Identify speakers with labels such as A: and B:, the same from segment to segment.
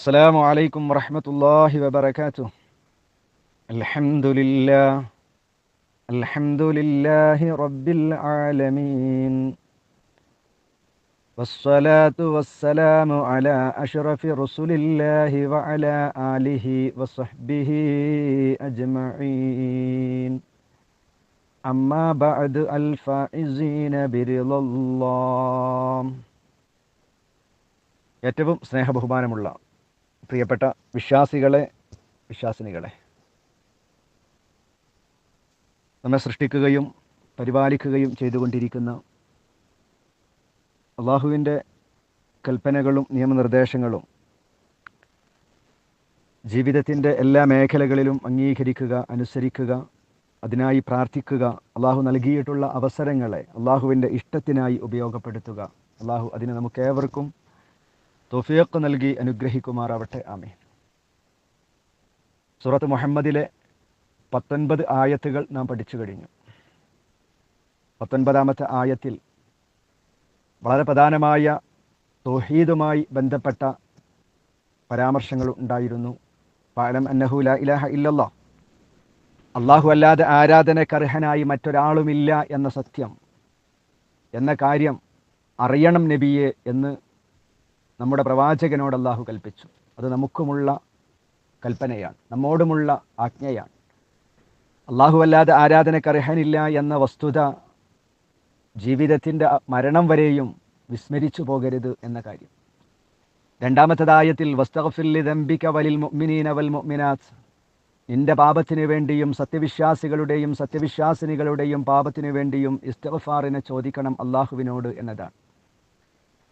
A: السلام عليكم ورحمة الله وبركاته الحمد لله الحمد لله رب العالمين والصلاة والسلام على أشرف رسل الله وعلى آله وصحبه أجمعين أما بعد الفائزين برضا الله ഏറ്റവും സ്നേഹബഹുമാനമുള്ള പ്രിയപ്പെട്ട വിശ്വാസികളെ വിശ്വാസിനികളെ. നമ്മെ സൃഷ്ടിക്കുകയും പരിപാലിക്കുകയും ചെയ്തുകൊണ്ടിരിക്കുന്ന അള്ളാഹുവിന്റെ കൽപ്പനകളും നിയമനിർദ്ദേശങ്ങളും ജീവിതത്തിന്റെ എല്ലാ മേഖലകളിലും അംഗീകരിക്കുക അനുസരിക്കുക അതിനായി പ്രാർത്ഥിക്കുക അള്ളാഹു നൽകിയിട്ടുള്ള അവസരങ്ങളെ അള്ളാഹുവിന്റെ ഇഷ്ടത്തിനായി ഉപയോഗപ്പെടുത്തുക. അള്ളാഹു അതിനെ നമുക്കേവർക്കും തോഫിയക്ക് നൽകി അനുഗ്രഹിക്കുമാറാവട്ടെ. ആമീൻ. സൂറത്ത് മുഹമ്മദിലെ പത്തൊൻപത് ആയത്തുകൾ നാം പഠിച്ചു കഴിഞ്ഞു. പത്തൊൻപതാമത്തെ ആയത്തിൽ വളരെ പ്രധാനമായ തോഹീദുമായി ബന്ധപ്പെട്ട പരാമർശങ്ങൾ ഉണ്ടായിരുന്നു. പാലം അന്നഹു ഇലാഹ ഇല്ലല്ലാ. അള്ളാഹു അല്ലാതെ ആരാധനക്കർഹനായി മറ്റൊരാളുമില്ല എന്ന സത്യം എന്ന കാര്യം അറിയണം നബിയെ എന്ന് നമ്മുടെ പ്രവാചകനോട് അള്ളാഹു കൽപ്പിച്ചു. അത് നമുക്കുമുള്ള കൽപ്പനയാണ്. നമ്മോടുമുള്ള ആജ്ഞയാണ്. അള്ളാഹു അല്ലാതെ ആരാധനക്കർഹനില്ല എന്ന വസ്തുത ജീവിതത്തിന്റെ മരണം വരെയും വിസ്മരിച്ചു പോകരുത് എന്ന കാര്യം. രണ്ടാമത്തതായത്തിൽ വസ്തഫില്ലി ദംബിക വലിൽ മുഅ്മിനീന വൽ മുഅ്മിനാത്ത്. നിന്റെ പാപത്തിനു വേണ്ടിയും സത്യവിശ്വാസികളുടെയും സത്യവിശ്വാസിനികളുടെയും പാപത്തിനു വേണ്ടിയും ഇസ്തഫാറിനെ ചോദിക്കണം അള്ളാഹുവിനോട് എന്നതാണ്.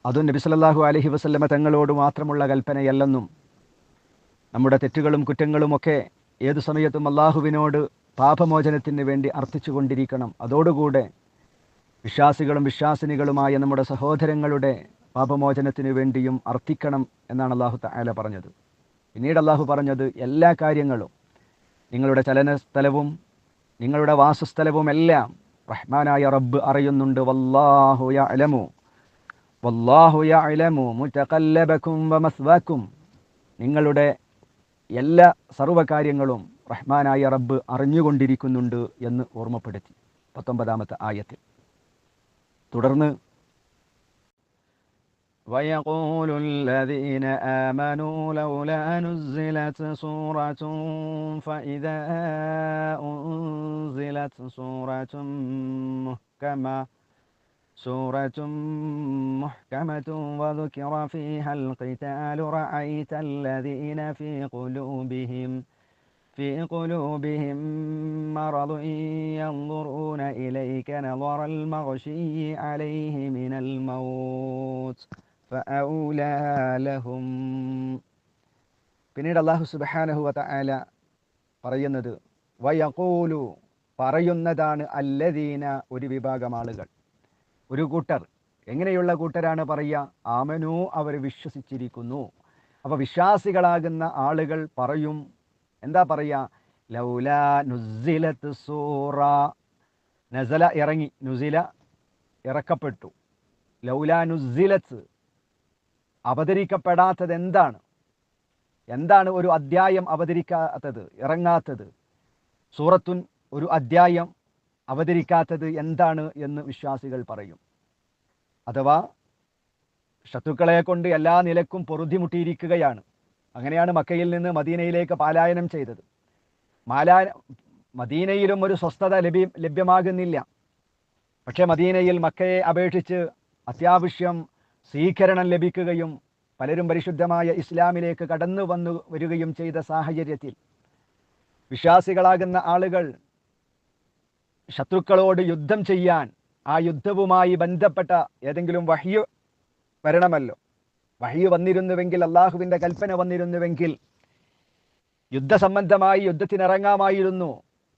A: അതും നബി സല്ലല്ലാഹു അലൈഹി വസല്ലമ തങ്ങളോട് മാത്രമുള്ള കൽപ്പനയല്ലെന്നും നമ്മുടെ തെറ്റുകളും കുറ്റങ്ങളുമൊക്കെ ഏത് സമയത്തും അള്ളാഹുവിനോട് പാപമോചനത്തിന് വേണ്ടി അർത്ഥിച്ചു കൊണ്ടിരിക്കണം. അതോടുകൂടെ വിശ്വാസികളും വിശ്വാസിനികളുമായ നമ്മുടെ സഹോദരങ്ങളുടെ പാപമോചനത്തിന് വേണ്ടിയും അർത്ഥിക്കണം എന്നാണ് അള്ളാഹു തആല പറഞ്ഞത്. പിന്നീട് അള്ളാഹു പറഞ്ഞത് എല്ലാ കാര്യങ്ങളും നിങ്ങളുടെ ചലന സ്ഥലവും നിങ്ങളുടെ വാസസ്ഥലവും എല്ലാം റഹ്മാനായ റബ്ബ് അറിയുന്നുണ്ട്. വല്ലാഹു യഅലമു. വല്ലാഹു യഅലമു മുതഖല്ലബകും വമസ്വാക്കും നിങ്ങളുടെ എല്ലാ സർവ്വകാര്യങ്ങളും റഹ്മാനായ റബ്ബ് അറിഞ്ഞുകൊണ്ടിരിക്കുന്നുണ്ട് എന്ന് ഓർമ്മപ്പെടുത്തി പത്തൊമ്പതാമത്തെ ആയത്തിൽ തുടർന്ന് ويقول الذين آمنوا لولا نزلت سورة فإذا أنزلت سورة محكمة سورة محكمة وذكر فيها القتال رأيت الذين في قلوبهم في قلوبهم مرض ينظرون إليك نظر المغشي عليه من الموت فأولى لهم പിന്നീട് അള്ളാഹു സുബാനഹു വതആല പറയുന്നത് വയഖൂലു പറയുന്നതാണ് അല്ലദീന ഒരു വിഭാഗം ആളുകൾ ഒരു കൂട്ടർ. എങ്ങനെയുള്ള കൂട്ടരാണ് പറയുക? ആമനു അവർ വിശ്വസിച്ചിരിക്കുന്നു. അപ്പോൾ വിശ്വാസികളാകുന്ന ആളുകൾ പറയും എന്താ പറയുക? ലൗല നുസിലത്ത് സൂറ. നസല ഇറങ്ങി. നുസില ഇറക്കപ്പെട്ടു. ലൗല നുസിലത്ത് അവതരിക്കപ്പെടാത്തത് എന്താണ് എന്താണ് ഒരു അധ്യായം അവതരിക്കാത്തത് ഇറങ്ങാത്തത്? സൂറത്തുൻ ഒരു അധ്യായം അവതരിക്കാത്തത് എന്താണ് എന്ന് വിശ്വാസികൾ പറയും. അഥവാ ശത്രുക്കളെ കൊണ്ട് എല്ലാ നിലക്കും പൊറുതിമുട്ടിയിരിക്കുകയാണ്. അങ്ങനെയാണ് മക്കയിൽ നിന്ന് മദീനയിലേക്ക് പാലായനം ചെയ്തത്. മാലാ മദീനയിലും ഒരു സ്വസ്ഥത ലഭ്യ ലഭ്യമാകുന്നില്ല. പക്ഷേ മദീനയിൽ മക്കയെ അപേക്ഷിച്ച് അത്യാവശ്യം സ്വീകരണം ലഭിക്കുകയും പലരും പരിശുദ്ധമായ ഇസ്ലാമിലേക്ക് കടന്നു വന്നു വരികയും ചെയ്ത സാഹചര്യത്തിൽ വിശ്വാസികളാകുന്ന ആളുകൾ ശത്രുക്കളോട് യുദ്ധം ചെയ്യാൻ ആ യുദ്ധവുമായി ബന്ധപ്പെട്ട ഏതെങ്കിലും വഹ്യു വരണമല്ലോ വഹ്യു വന്നിരുന്നുവെങ്കിൽ അള്ളാഹുവിൻ്റെ കൽപ്പന വന്നിരുന്നുവെങ്കിൽ യുദ്ധസംബന്ധമായി യുദ്ധത്തിനിറങ്ങാമായിരുന്നു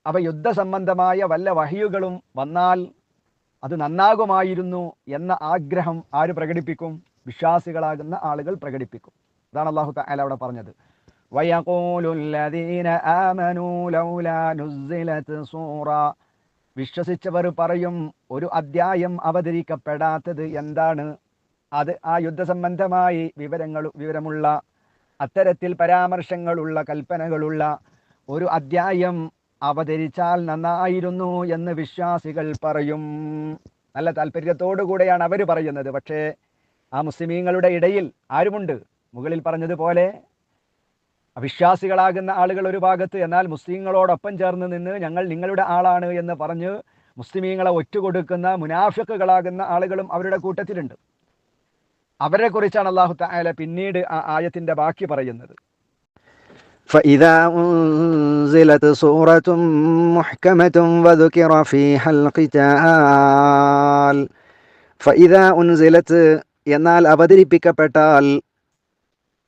A: അവ യുദ്ധസംബന്ധമായ വല്ല വഹ്യുകളും വന്നാൽ അത് നന്നാകുമായിരുന്നു എന്ന ആഗ്രഹം ആര് പ്രകടിപ്പിക്കും വിശ്വാസികളാകുന്ന ആളുകൾ പ്രകടിപ്പിക്കും അതാണ് അള്ളാഹു തആല അവിടെ പറഞ്ഞത് ويقول الذين آمنوا لولا نزلت سورة വിശ്വസിച്ചവർ പറയും ഒരു അദ്ധ്യായം അവതരിക്കപ്പെടാത്തത് എന്താണ്? അത് ആ യുദ്ധസംബന്ധമായി വിവരങ്ങൾ വിവരമുള്ള അത്തരത്തിൽ പരാമർശങ്ങളുള്ള കൽപ്പനകളുള്ള ഒരു അദ്ധ്യായം അവതരിച്ചാൽ നന്നായിരുന്നു എന്ന് വിശ്വാസികൾ പറയും. നല്ല താല്പര്യത്തോടു കൂടെയാണ് അവർ പറയുന്നത്. പക്ഷേ ആ മുസ്ലിമീങ്ങളുടെ ഇടയിൽ ആരുമുണ്ട്? മുകളിൽ പറഞ്ഞതുപോലെ അവിശ്വാസികളാകുന്ന ആളുകൾ ഒരു ഭാഗത്ത് എന്നാൽ മുസ്ലിങ്ങളോടൊപ്പം ചേർന്ന് നിന്ന് ഞങ്ങൾ നിങ്ങളുടെ ആളാണ് എന്ന് പറഞ്ഞ് മുസ്ലിമീങ്ങളെ ഒറ്റുകൊടുക്കുന്ന മുനാഫിക്കുകളാകുന്ന ആളുകളും അവരുടെ കൂട്ടത്തിലുണ്ട് അവരെ കുറിച്ചാണ് അള്ളാഹു തായാല പിന്നീട് ആ ആയത്തിന്റെ ബാക്കി പറയുന്നത്
B: فإذا أنزلت سورة محكمة وذكر فيها القتال فإذا أنزلت എന്നാൽ അവതരിപ്പിക്കപ്പെട്ടാൽ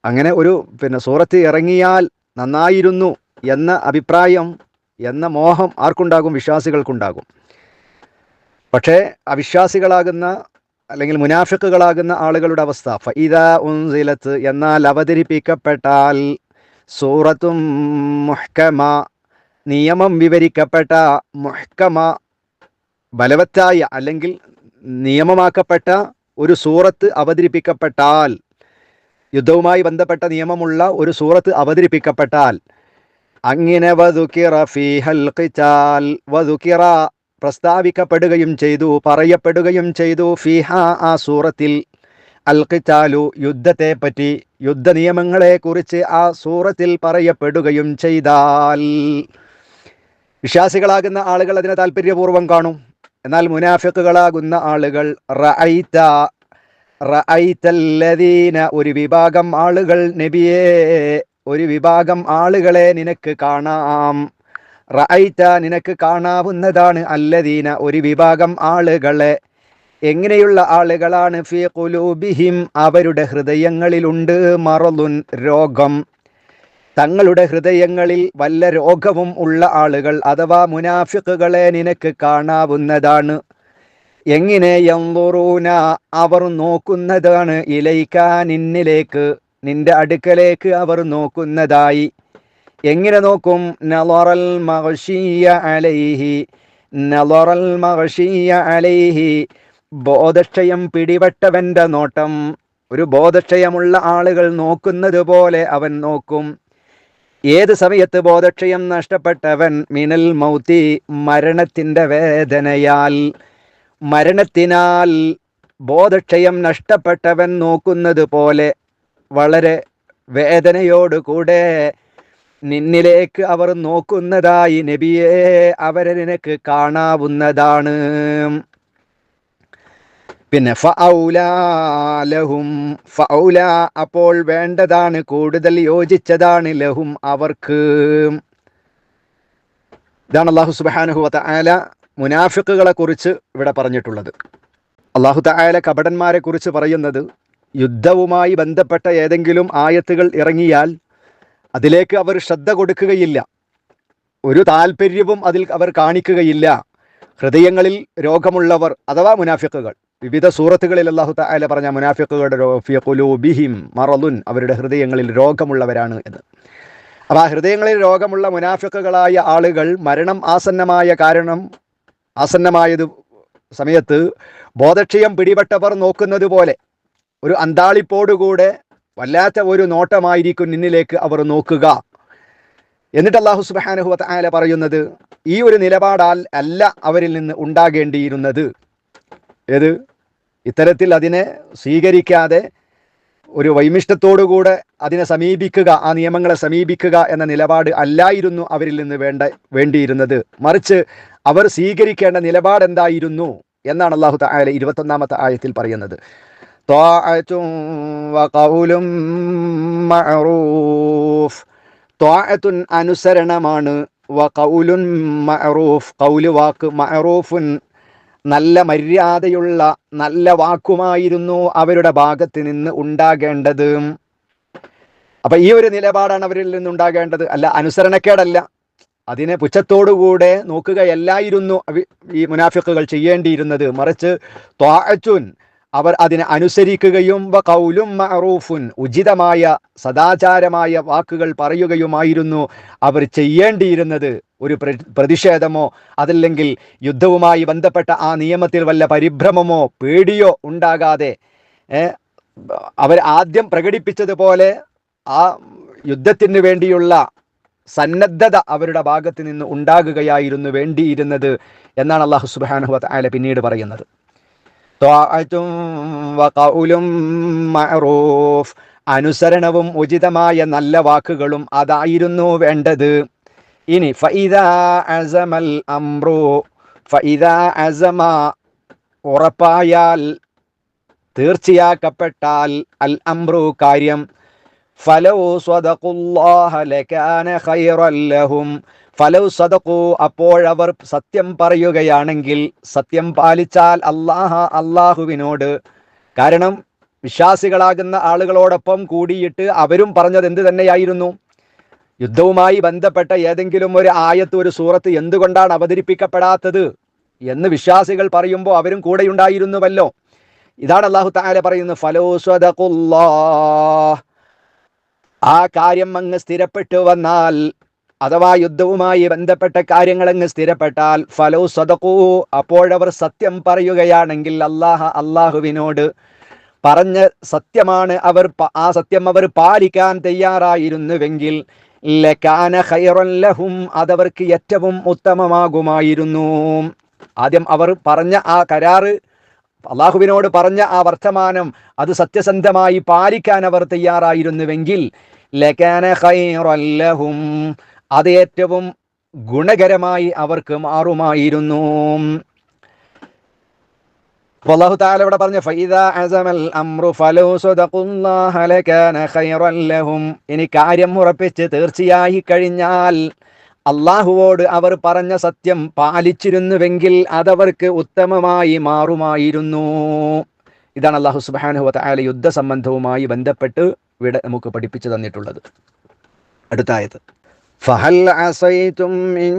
B: അങ്ങനെ ഒരു പിന്നെ സൂറത്ത് ഇറങ്ങിയാൽ നന്നായിരുന്നു എന്ന അഭിപ്രായം എന്ന മോഹം ആർക്കുണ്ടാകും? വിശ്വാസികൾക്കുണ്ടാകും. പക്ഷേ അവിശ്വാസികളാകുന്ന അല്ലെങ്കിൽ മുനാഫിക്കുകളാകുന്ന ആളുകളുടെ അവസ്ഥ ഫൈദ ഉൻസിലത്ത് എന്നാൽ അവതരിപ്പിക്കപ്പെട്ടാൽ സൂറത്തും മുഹ്കമ നിയമം വിവരിക്കപ്പെട്ട മുഹ്കമ ബലവത്തായ അല്ലെങ്കിൽ നിയമമാക്കപ്പെട്ട ഒരു സൂറത്ത് അവതരിപ്പിക്കപ്പെട്ടാൽ യുദ്ധവുമായി ബന്ധപ്പെട്ട നിയമമുള്ള ഒരു സൂറത്ത് അവതരിപ്പിക്കപ്പെട്ടാൽ അങ്ങനെ പ്രസ്താവിക്കപ്പെടുകയും ചെയ്തു പറയപ്പെടുകയും ചെയ്തു ഫിഹ ആ സൂറത്തിൽ. അൽ ഖിതാലു യുദ്ധത്തെ പറ്റി യുദ്ധ നിയമങ്ങളെ കുറിച്ച് ആ സൂറത്തിൽ പറയപ്പെടുകയും ചെയ്താൽ. വിശ്വാസികളാകുന്ന ആളുകൾ അതിനെ താല്പര്യപൂർവം കാണും. എന്നാൽ മുനാഫിക്കുകളാകുന്ന ആളുകൾ റഅയ്ത ഒരു വിഭാഗം ആളുകൾ നബിയെ ഒരു വിഭാഗം ആളുകളെ നിനക്ക് കാണാം. റഅയ്ത നിനക്ക് കാണാവുന്നതാണ് അല്ലദീന ഒരു വിഭാഗം ആളുകളെ. എങ്ങനെയുള്ള ആളുകളാണ് ഫി ഖുലൂബിഹിം? അവരുടെ ഹൃദയങ്ങളിലുണ്ട് മറലുൻ രോഗം. തങ്ങളുടെ ഹൃദയങ്ങളിൽ വല്ല രോഗവും ഉള്ള ആളുകൾ അഥവാ മുനാഫിക്കുകളെ നിനക്ക് കാണാവുന്നതാണ്. എങ്ങനെ യന്തുറൂന അവർ നോക്കുന്നതാണ് ഇലൈക്ക നിന്നിലേക്ക് നിന്റെ അടുക്കലേക്ക് അവർ നോക്കുന്നതായി. എങ്ങനെ നോക്കും? നളറൽ മഹഷിയ അലൈഹി നളറൽ മഹഷിയ അലൈഹി. ബോധക്ഷയം പിടിപെട്ടവന്റെ നോട്ടം. ഒരു ബോധക്ഷയമുള്ള ആളുകൾ നോക്കുന്നത് പോലെ അവൻ നോക്കും. ഏത് സമയത്ത് ബോധക്ഷയം നഷ്ടപ്പെട്ടവൻ? മിനൽ മൗത്തി മരണത്തിന്റെ വേദനയാൽ. മരണത്തിനാൽ ബോധക്ഷയം നഷ്ടപ്പെട്ടവൻ നോക്കുന്നത് പോലെ വളരെ വേദനയോടുകൂടെ നിന്നിലേക്ക് അവർ നോക്കുന്നതായി നബിയെ അവരെ നിനക്ക് കാണാവുന്നതാണ്. പിന്നെ ലഹും ഫൗല അപ്പോൾ വേണ്ടതാണ് കൂടുതൽ യോജിച്ചതാണ് ലഹും അവർക്ക്. ഇതാണ് അള്ളാഹു സുബാനുഹു ആല മുനാഫിക്കുകളെ കുറിച്ച് ഇവിടെ പറഞ്ഞിട്ടുള്ളത്. അള്ളാഹു തായാലെ കപടന്മാരെ കുറിച്ച് പറയുന്നത് യുദ്ധവുമായി ബന്ധപ്പെട്ട ഏതെങ്കിലും ആയത്തുകൾ ഇറങ്ങിയാൽ അതിലേക്ക് അവർ ശ്രദ്ധ കൊടുക്കുകയില്ല. ഒരു താല്പര്യവും അതിൽ അവർ കാണിക്കുകയില്ല. ഹൃദയങ്ങളിൽ രോഗമുള്ളവർ അഥവാ മുനാഫിക്കുകൾ. വിവിധ സൂറത്തുകളിൽ അള്ളാഹു തായാലെ പറഞ്ഞ മുനാഫിക്കുകളുടെ ബിഹിം മറലുൻ അവരുടെ ഹൃദയങ്ങളിൽ രോഗമുള്ളവരാണ് എന്ന്. അപ്പോൾ ആ ഹൃദയങ്ങളിൽ രോഗമുള്ള മുനാഫിക്കുകളായ ആളുകൾ മരണം ആസന്നമായ കാരണം ആസന്നമായത് സമയത്ത് ബോധക്ഷയം പിടിപെട്ടവർ നോക്കുന്നത് പോലെ ഒരു അന്താളിപ്പോടുകൂടെ വല്ലാത്ത ഒരു നോട്ടമായിരിക്കും നിന്നിലേക്ക് അവർ നോക്കുക. എന്നിട്ട് അള്ളാഹു സുബാനുഹു ആല പറയുന്നത് ഈ ഒരു നിലപാടാൽ അല്ല അവരിൽ നിന്ന് ഉണ്ടാകേണ്ടിയിരുന്നത്. ഏത്? ഇത്തരത്തിൽ അതിനെ സ്വീകരിക്കാതെ ഒരു വൈമിഷ്ടത്തോടുകൂടെ അതിനെ സമീപിക്കുക ആ നിയമങ്ങളെ സമീപിക്കുക എന്ന നിലപാട് അല്ലായിരുന്നു അവരിൽ നിന്ന് വേണ്ട വേണ്ടിയിരുന്നത്. മറിച്ച് അവർ സ്വീകരിക്കേണ്ട നിലപാട് എന്തായിരുന്നു എന്നാണ് അള്ളാഹു താല ഇരുപത്തൊന്നാമത്തെ ആയത്തിൽ പറയുന്നത്. അനുസരണമാണ് വ കൗലുൻ മഅറൂഫ്. കൗൽ വാക്ക് മഅറൂഫുൻ നല്ല മര്യാദയുള്ള നല്ല വാക്കുമായിരുന്നു അവരുടെ ഭാഗത്ത് നിന്ന് ഉണ്ടാകേണ്ടത്. അപ്പൊ ഈ ഒരു നിലപാടാണ് അവരിൽ നിന്ന് ഉണ്ടാകേണ്ടത്. അല്ല അനുസരണക്കേടല്ല. അതിനെ പുച്ഛത്തോടുകൂടെ നോക്കുകയല്ലായിരുന്നു ഈ മുനാഫിക്കുകൾ ചെയ്യേണ്ടിയിരുന്നത്. മറിച്ച് ത്വാഅച്ചുൻ അവർ അതിനെ അനുസരിക്കുകയും വ കൗലും മഅറൂഫുൻ ഉചിതമായ സദാചാരമായ വാക്കുകൾ പറയുകയുമായിരുന്നു. അവർ ചെയ്യേണ്ടിയിരുന്നത് ഒരു പ്രതിഷേധമോ അതല്ലെങ്കിൽ യുദ്ധവുമായി ബന്ധപ്പെട്ട ആ നിയമത്തിൽ വല്ല പരിഭ്രമമോ പേടിയോ ഉണ്ടാകാതെ അവർ ആദ്യം പ്രകടിപ്പിച്ചതുപോലെ ആ യുദ്ധത്തിന് വേണ്ടിയുള്ള സന്നദ്ധത അവരുടെ ഭാഗത്ത് നിന്ന് ഉണ്ടാകുകയായിരുന്നു വേണ്ടിയിരുന്നത് എന്നാണ് അള്ളാഹു സുബാനുഹ ആല പിന്നീട് പറയുന്നത്. ത്വാഅത്തും വഖൗലും മഅറൂഫ്. അനുസരണവും ഉചിതമായ നല്ല വാക്കുകളും അതായിരുന്നു വേണ്ടത്. ഇനി ഫൈദാ അസമൽ അംറു. ഫൈദാ അസമ ഉറപ്പായാൽ തീർച്ചയാക്കപ്പെട്ടാൽ അൽ അംറു കാര്യം. ഫലൗ സ്വദഖുല്ലാഹ ലകാന ഖൈറൻ ലഹും സദക്കു അപ്പോഴവർ സത്യം പറയുകയാണെങ്കിൽ സത്യം പാലിച്ചാൽ അള്ളാഹ അള്ളാഹുവിനോട് കാരണം വിശ്വാസികളാകുന്ന ആളുകളോടൊപ്പം കൂടിയിട്ട് അവരും പറഞ്ഞത് എന്ത് തന്നെയായിരുന്നു? യുദ്ധവുമായി ബന്ധപ്പെട്ട ഏതെങ്കിലും ഒരു ആയത്ത് ഒരു സൂറത്ത് എന്തുകൊണ്ടാണ് അവതരിപ്പിക്കപ്പെടാത്തത് എന്ന് വിശ്വാസികൾ പറയുമ്പോൾ അവരും കൂടെയുണ്ടായിരുന്നുവല്ലോ. ഇതാണ് അള്ളാഹു താല പറയുന്നത് ഫലോ സ്വദഖുല്ലാഹ് ആ കാര്യം അങ്ങ് സ്ഥിരപ്പെട്ടു വന്നാൽ അഥവാ യുദ്ധവുമായി ബന്ധപ്പെട്ട കാര്യങ്ങൾ അങ്ങ് സ്ഥിരപ്പെട്ടാൽ ഫലോ സദക്കൂ അപ്പോഴവർ സത്യം പറയുകയാണെങ്കിൽ അള്ളാഹ അള്ളാഹുവിനോട് പറഞ്ഞ സത്യമാണ് അവർ ആ സത്യം അവർ പാലിക്കാൻ തയ്യാറായിരുന്നുവെങ്കിൽ ലഹും അതവർക്ക് ഏറ്റവും ഉത്തമമാകുമായിരുന്നു. ആദ്യം അവർ പറഞ്ഞ ആ കരാറ് അള്ളാഹുവിനോട് പറഞ്ഞ ആ വർത്തമാനം അത് സത്യസന്ധമായി പാലിക്കാൻ അവർ തയ്യാറായിരുന്നുവെങ്കിൽ ലഹും അത് ഏറ്റവും ഗുണകരമായി അവർക്ക് മാറുമായിരുന്നു. അപ്പോൾ പറഞ്ഞ ഇവിടെ പറഞ്ഞു ലഹും. ഇനി കാര്യം ഉറപ്പിച്ച് തീർച്ചയായി കഴിഞ്ഞാൽ അള്ളാഹുവോട് അവർ പറഞ്ഞ സത്യം പാലിച്ചിരുന്നുവെങ്കിൽ അതവർക്ക് ഉത്തമമായി മാറുമായിരുന്നു. ഇതാണ് അള്ളാഹു സുബ്ഹാനഹു വതആല യുദ്ധ സംബന്ധവുമായി ബന്ധപ്പെട്ട് ഇവിടെ നമുക്ക് പഠിപ്പിച്ചു തന്നിട്ടുള്ളത്. അടുത്തായത് فهل عصيتم إن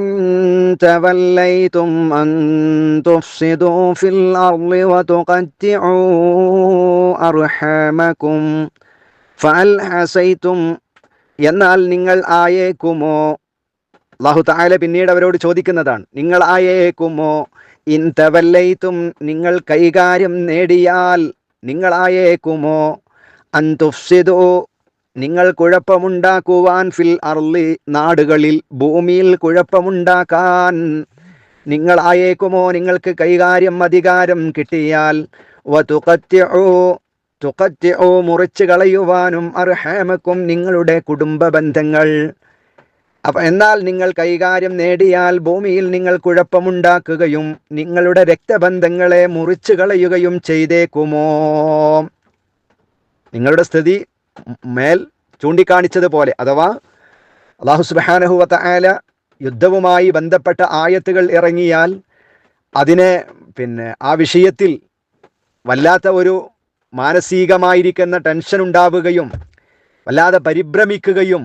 B: توليتم أن تفسدوا في الأرض وتقطعوا أرحامكم فهل عصيتم എന്നാൽ നിങ്ങൾ ആയേക്കുമോ അള്ളാഹു താല പിന്നീട് അവരോട് ചോദിക്കുന്നതാണ് നിങ്ങൾ ആയേക്കുമോ ഇൻ തവല്ലൈത്തും നിങ്ങൾ കൈകാര്യം നേടിയാൽ നിങ്ങൾ ആയേക്കുമോ അന്തുഫ്സിദോ നിങ്ങൾ കുഴപ്പമുണ്ടാക്കുവാൻ ഫിൽ അർലി നാടുകളിൽ ഭൂമിയിൽ കുഴപ്പമുണ്ടാക്കാൻ. നിങ്ങൾ ആയേക്കുമോ നിങ്ങൾക്ക് കൈകാര്യം അധികാരം കിട്ടിയാൽ. തുഖത്തിഉ മുറിച്ചു കളയുവാനും അർഹാമക്കും നിങ്ങളുടെ കുടുംബ ബന്ധങ്ങൾ. അപ്പൊ എന്നാൽ നിങ്ങൾ കൈകാര്യം നേടിയാൽ ഭൂമിയിൽ നിങ്ങൾ കുഴപ്പമുണ്ടാക്കുകയും നിങ്ങളുടെ രക്തബന്ധങ്ങളെ മുറിച്ചു കളയുകയും ചെയ്തേക്കുമോ? നിങ്ങളുടെ സ്ഥിതി മേൽ ചൂണ്ടിക്കാണിച്ചതുപോലെ അഥവാ അള്ളാഹു സുബാനഹുവത്ത ആല യുദ്ധവുമായി ബന്ധപ്പെട്ട ആയത്തുകൾ ഇറങ്ങിയാൽ അതിനെ പിന്നെ ആ വിഷയത്തിൽ വല്ലാത്ത ഒരു മാനസികമായിരിക്കുന്ന ടെൻഷൻ ഉണ്ടാവുകയും വല്ലാതെ പരിഭ്രമിക്കുകയും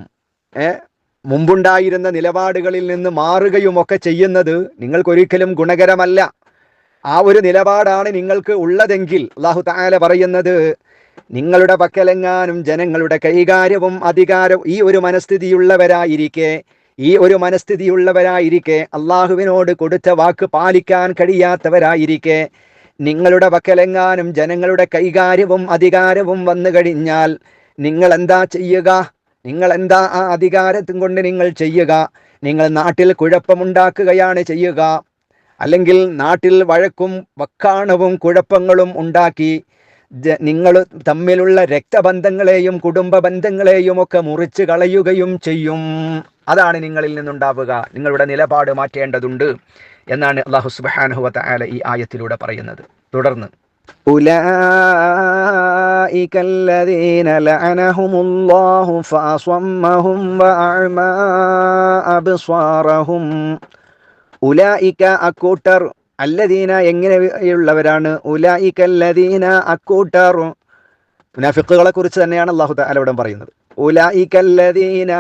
B: മുമ്പുണ്ടായിരുന്ന നിലപാടുകളിൽ നിന്ന് മാറുകയും ഒക്കെ ചെയ്യുന്നത് നിങ്ങൾക്കൊരിക്കലും ഗുണകരമല്ല. ആ ഒരു നിലപാടാണ് നിങ്ങൾക്ക് ഉള്ളതെങ്കിൽ അള്ളാഹു താല പറയുന്നത് നിങ്ങളുടെ പക്കലെങ്ങാനും ജനങ്ങളുടെ കൈകാര്യവും അധികാരവും ഈ ഒരു മനസ്ഥിതിയുള്ളവരായിരിക്കെ ഈ ഒരു മനസ്ഥിതിയുള്ളവരായിരിക്കെ അള്ളാഹുവിനോട് കൊടുത്ത വാക്ക് പാലിക്കാൻ കഴിയാത്തവരായിരിക്കെ നിങ്ങളുടെ പക്കലെങ്ങാനും ജനങ്ങളുടെ കൈകാര്യവും അധികാരവും വന്നു കഴിഞ്ഞാൽ നിങ്ങൾ എന്താ ചെയ്യുക? നിങ്ങൾ എന്താ ആ അധികാരത്തും കൊണ്ട് നിങ്ങൾ ചെയ്യുക? നിങ്ങൾ നാട്ടിൽ കുഴപ്പമുണ്ടാക്കുകയാണ് ചെയ്യുക? അല്ലെങ്കിൽ നാട്ടിൽ വഴക്കും വക്കാണവും കുഴപ്പങ്ങളും ഉണ്ടാക്കി നിങ്ങൾ തമ്മിലുള്ള രക്തബന്ധങ്ങളെയും കുടുംബ ബന്ധങ്ങളെയും ഒക്കെ മുറിച്ച് കളയുകയും ചെയ്യും അതാണ് നിങ്ങളിൽ നിന്നുണ്ടാവുക നിങ്ങളുടെ നിലപാട് മാറ്റേണ്ടതുണ്ട് എന്നാണ് അള്ളാഹു സുബാനുഹുവത്ത ആല ഈ ആയത്തിലൂടെ പറയുന്നത് തുടർന്ന് أولئك الذين لعنهم الله فأصمهم وأعمى أبصارهم ഉലായിക്ക അക്കൂട്ടർ അല്ലദീന എങ്ങനെയുള്ളവരാണ്? ഉലായിക്കല്ലദീന അക്കൂട്ടർ. മുനാഫിക്കുകളെ കുറിച്ച് തന്നെയാണ് അള്ളാഹു തആല ഇവിടെ പറയുന്നത്. ഉലായിക്കല്ലദീന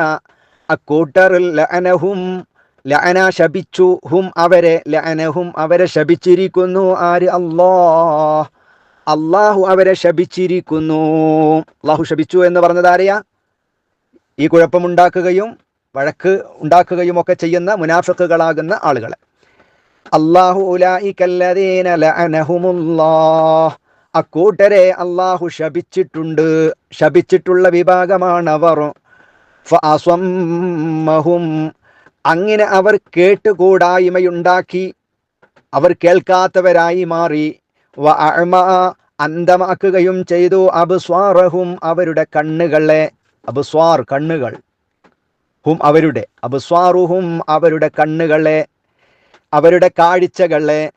B: അക്കൂട്ടർ ലഅനഹും ലഅന ശപിച്ചു ഹും അവരെ. ലഅനഹും അവരെ ശപിച്ചിരിക്കുന്നു ആര്? അല്ലാഹ്. അള്ളാഹു അവരെ ശപിച്ചിരിക്കുന്നു. അള്ളാഹു ശപിച്ചു എന്ന് പറഞ്ഞത് ആരെയാ? ഈ കുഴപ്പമുണ്ടാക്കുകയും വഴക്ക് ഉണ്ടാക്കുകയും ഒക്കെ ചെയ്യുന്ന മുനാഫിക്കുകളാകുന്ന ആളുകളെ. അക്കൂട്ടരെ അള്ളാഹു ശപിച്ചിട്ടുണ്ട്. ശപിച്ചിട്ടുള്ള വിഭാഗമാണവർ അങ്ങനെ അവർ കേട്ടുകൂടായ്മയുണ്ടാക്കി. അവർ കേൾക്കാത്തവരായി മാറി. അഅ്മ ചെയ്തു. അബ്സ്വാറഹും അവരുടെ കണ്ണുകളെ അബ്സ്വാർ കണ്ണുകൾ. ഹും അവരുടെ അബ്സ്വാറുഹും അവരുടെ കണ്ണുകളെ അവരുടെ കാഴ്ചകളെ.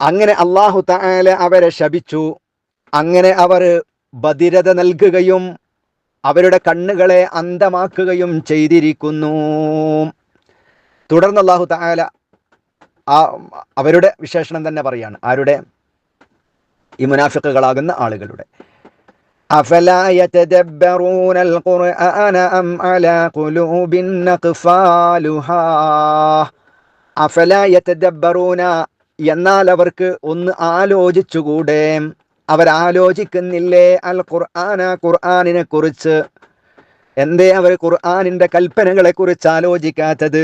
B: അങ്ങനെ അള്ളാഹു തആല അവരെ ശപിച്ചു. അങ്ങനെ അവർ ബധിരത നൽകുകയും അവരുടെ കണ്ണുകളെ അന്ധമാക്കുകയും ചെയ്തിരിക്കുന്നു. തുടർന്ന് അള്ളാഹു തആല ആ അവരുടെ വിശേഷണം തന്നെ പറയാണ്. ആരുടെ? ഈ മുനാഫിക്കുകളാകുന്ന ആളുകളുടെ. أفلا يتدبرون القرآن أم على قلوب أقفالها أفلا يتدبرون എന്നാൽ അവർക്ക് ഒന്ന് ആലോചിച്ചുകൂടെ അവരാലോചിക്കുന്നില്ലേ അൽ ഖുർആന ഖുർആനിനെ കുറിച്ച് എന്തേ അവർ ഖുർആനിന്റെ കൽപ്പനകളെ കുറിച്ച് ആലോചിക്കാത്തത്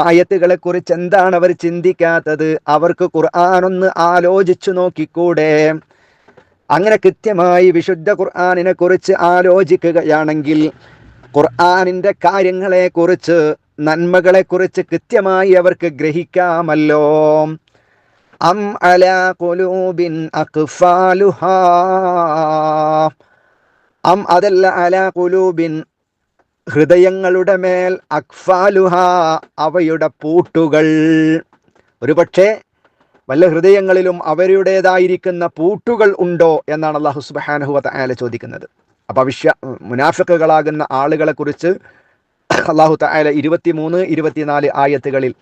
B: ആയത്തുകളെ കുറിച്ച് എന്താണ് അവർ ചിന്തിക്കാത്തത് അവർക്ക് ഖുർആൻ ഒന്ന് ആലോചിച്ചു നോക്കിക്കൂടെ അങ്ങനെ കൃത്യമായി വിശുദ്ധ ഖുർആാനിനെ കുറിച്ച് ആലോചിക്കുകയാണെങ്കിൽ ഖുർആാനിന്റെ കാര്യങ്ങളെക്കുറിച്ച് നന്മകളെക്കുറിച്ച് നന്മകളെ കുറിച്ച് കൃത്യമായി അവർക്ക് ഗ്രഹിക്കാമല്ലോ. അം അല അഖ്ഫാലുഹാ. അം അതല്ല അല ഖുലൂബിൻ ഹൃദയങ്ങളുടെ മേൽ അക്ഫാലുഹ അവയുടെ പൂട്ടുകൾ. ഒരുപക്ഷെ വല്ല ഹൃദയങ്ങളിലും അവരുടേതായിരിക്കുന്ന പൂട്ടുകൾ ഉണ്ടോ എന്നാണ് അള്ളാഹു സുബാനഹുവത്ത് തആല ചോദിക്കുന്നത്. അപ്പൊ വിശ്വ മുനാഫിക്കുകളാകുന്ന ആളുകളെ കുറിച്ച് അള്ളാഹു തആല ഇരുപത്തിമൂന്ന് ഇരുപത്തിനാല് ആയത്തുകളിൽ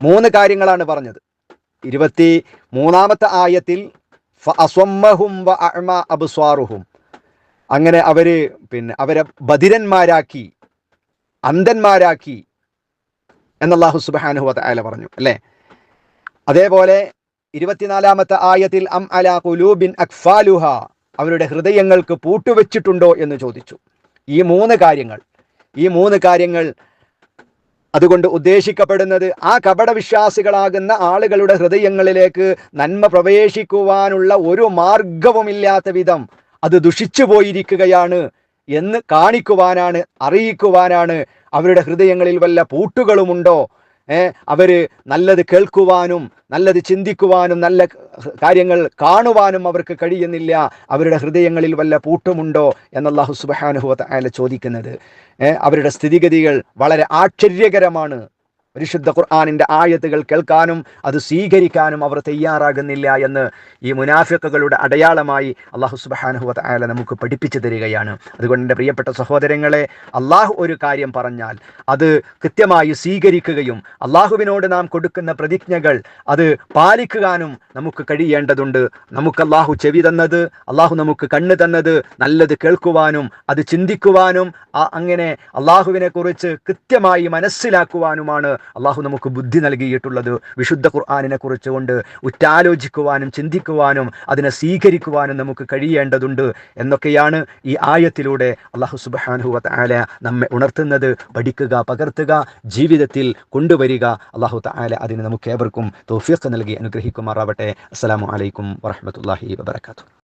B: മൂന്ന് കാര്യങ്ങളാണ് പറഞ്ഞത്. ഇരുപത്തി മൂന്നാമത്തെ ആയത്തിൽ അബ്സ്വാറുഹും. അങ്ങനെ അവർ പിന്നെ അവരെ ബധിരന്മാരാക്കി അന്ധന്മാരാക്കി എന്നല്ലാഹു സുബ്ഹാനഹു വ പറഞ്ഞു അല്ലേ? അതേപോലെ ഇരുപത്തിനാലാമത്തെ ആയത്തിൽ അം അല കുലൂബിൻ അക്ഫാലുഹ അവരുടെ ഹൃദയങ്ങൾക്ക് പൂട്ടുവെച്ചിട്ടുണ്ടോ എന്ന് ചോദിച്ചു. ഈ മൂന്ന് കാര്യങ്ങൾ ഈ മൂന്ന് കാര്യങ്ങൾ അതുകൊണ്ട് ഉദ്ദേശിക്കപ്പെടുന്നത് ആ കപടവിശ്വാസികളാകുന്ന ആളുകളുടെ ഹൃദയങ്ങളിലേക്ക് നന്മ പ്രവേശിക്കുവാനുള്ള ഒരു മാർഗവുമില്ലാത്ത വിധം അത് ദുഷിച്ചു പോയിരിക്കുകയാണ് എന്ന് കാണിക്കുവാനാണ് അറിയിക്കുവാനാണ് അവരുടെ ഹൃദയങ്ങളിൽ വല്ല പൂട്ടുകളുമുണ്ടോ ഏ അവർ നല്ലത് കേൾക്കുവാനും നല്ലത് ചിന്തിക്കുവാനും നല്ല കാര്യങ്ങൾ കാണുവാനും അവർക്ക് കഴിയുന്നില്ല. അവരുടെ ഹൃദയങ്ങളിൽ വല്ല പൂട്ടുമുണ്ടോ എന്നല്ലാഹു സുബാനുഹുവ അയാൾ ചോദിക്കുന്നത്. അവരുടെ സ്ഥിതിഗതികൾ വളരെ ആശ്ചര്യകരമാണ്. പരിശുദ്ധ ഖുർആാനിന്റെ ആയത്തുകൾ കേൾക്കാനും അത് സ്വീകരിക്കാനും അവർ തയ്യാറാകുന്നില്ല എന്ന് ഈ മുനാഫിക്കുകളുടെ അടയാളമായി അള്ളാഹു സുബാനുഹുവ അയാളെ നമുക്ക് പഠിപ്പിച്ചു തരികയാണ്. അതുകൊണ്ട് എന്റെ പ്രിയപ്പെട്ട സഹോദരങ്ങളെ അള്ളാഹു ഒരു കാര്യം പറഞ്ഞാൽ അത് കൃത്യമായി സ്വീകരിക്കുകയും അള്ളാഹുവിനോട് നാം കൊടുക്കുന്ന പ്രതിജ്ഞകൾ അത് പാലിക്കുവാനും നമുക്ക് കഴിയേണ്ടതുണ്ട്. നമുക്ക് അള്ളാഹു ചെവി തന്നത് അള്ളാഹു നമുക്ക് കണ്ണ് തന്നത് നല്ലത് കേൾക്കുവാനും അത് ചിന്തിക്കുവാനും അങ്ങനെ അള്ളാഹുവിനെ കുറിച്ച് കൃത്യമായി മനസ്സിലാക്കുവാനുമാണ് അള്ളാഹു നമുക്ക് ബുദ്ധി നൽകിയിട്ടുള്ളത് വിശുദ്ധ ഖുർആാനിനെ കുറിച്ച് കൊണ്ട് ഉറ്റാലോചിക്കുവാനും ചിന്തിക്കുവാനും അതിനെ സ്വീകരിക്കുവാനും നമുക്ക് കഴിയേണ്ടതുണ്ട് എന്നൊക്കെയാണ് ഈ ആയത്തിലൂടെ അള്ളാഹു സുബാനുഹുവ ആല നമ്മെ ഉണർത്തുന്നത്. പഠിക്കുക പകർത്തുക ജീവിതത്തിൽ കൊണ്ടുവരിക. അള്ളാഹു താല അതിന് നമുക്ക് ഏവർക്കും തോഫിയൊക്കെ നൽകി അനുഗ്രഹിക്കുമാറാവട്ടെ. അസ്സലാമു അലൈക്കും വറഹമത്തല്ലാഹി വബർക്കാത്തു